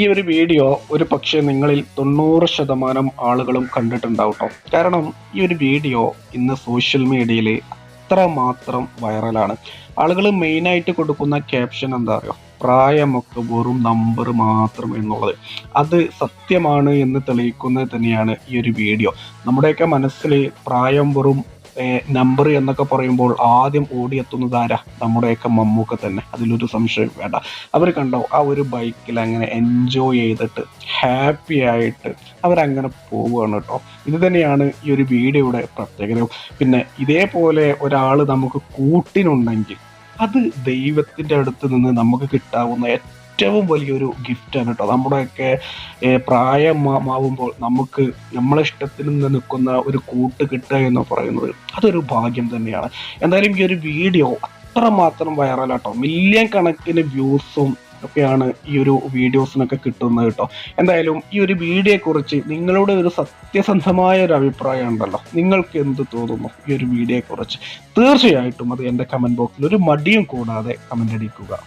ഈ ഒരു വീഡിയോ ഒരു പക്ഷേ നിങ്ങളിൽ തൊണ്ണൂറ് ശതമാനം ആളുകളും കണ്ടിട്ടുണ്ടാവും ട്ടോ കാരണം ഈ ഒരു വീഡിയോ ഇന്ന് സോഷ്യൽ മീഡിയയിൽ അത്രമാത്രം വൈറലാണ്. ആളുകൾ മെയിനായിട്ട് കൊടുക്കുന്ന ക്യാപ്ഷൻ എന്താ പറയുക പ്രായമൊക്കെ വെറും നമ്പർ മാത്രം എന്നുള്ളത്. അത് സത്യമാണ് എന്ന് തെളിയിക്കുന്നത് തന്നെയാണ് ഈ ഒരു വീഡിയോ. നമ്മുടെയൊക്കെ മനസ്സിൽ പ്രായം വെറും നമ്പർ എന്നൊക്കെ പറയുമ്പോൾ ആദ്യം ഓടിയെത്തുന്നത് ആരാ? നമ്മുടെയൊക്കെ മമ്മൂക്ക തന്നെ. അതിലൊരു സംശയം വേണ്ട. അവർ കണ്ടോ ആ ഒരു ബൈക്കിൽ അങ്ങനെ എൻജോയ് ചെയ്തിട്ട് ഹാപ്പി ആയിട്ട് അവരങ്ങനെ പോവുകയാണ് കേട്ടോ. ഇത് തന്നെയാണ് ഈ ഒരു വീഡിയോയുടെ പ്രത്യേകത പിന്നെ ഇതേപോലെ ഒരാൾ നമുക്ക് കൂട്ടിനുണ്ടെങ്കിൽ അത് ദൈവത്തിന്റെ അടുത്ത് നിന്ന് നമുക്ക് കിട്ടാവുന്ന ഏറ്റവും വലിയൊരു ഗിഫ്റ്റാണ് കേട്ടോ നമ്മുടെയൊക്കെ പ്രായമാവുമ്പോൾ നമുക്ക് നമ്മളെ ഇഷ്ടത്തിൽ നിന്ന് നിൽക്കുന്ന ഒരു കൂട്ട് കിട്ടുക എന്ന് പറയുന്നത് അതൊരു ഭാഗ്യം തന്നെയാണ്. എന്തായാലും ഈ ഒരു വീഡിയോ അത്ര അത്രമാത്രം വൈറലാട്ടോ മില്യൺ കണക്കിന് വ്യൂസും ഒക്കെയാണ് ഈ ഒരു വീഡിയോസിനൊക്കെ കിട്ടുന്നത് കേട്ടോ എന്തായാലും ഈ ഒരു വീഡിയോയെ കുറിച്ച് നിങ്ങളുടെ ഒരു സത്യസന്ധമായ ഒരു അഭിപ്രായം ഉണ്ടല്ലോ. നിങ്ങൾക്ക് എന്ത് തോന്നുന്നു ഈ ഒരു വീഡിയോയെക്കുറിച്ച്? തീർച്ചയായിട്ടും അത് എന്റെ കമന്റ് ബോക്സിൽ ഒരു മടിയും കൂടാതെ കമന്റ് അടിക്കുക.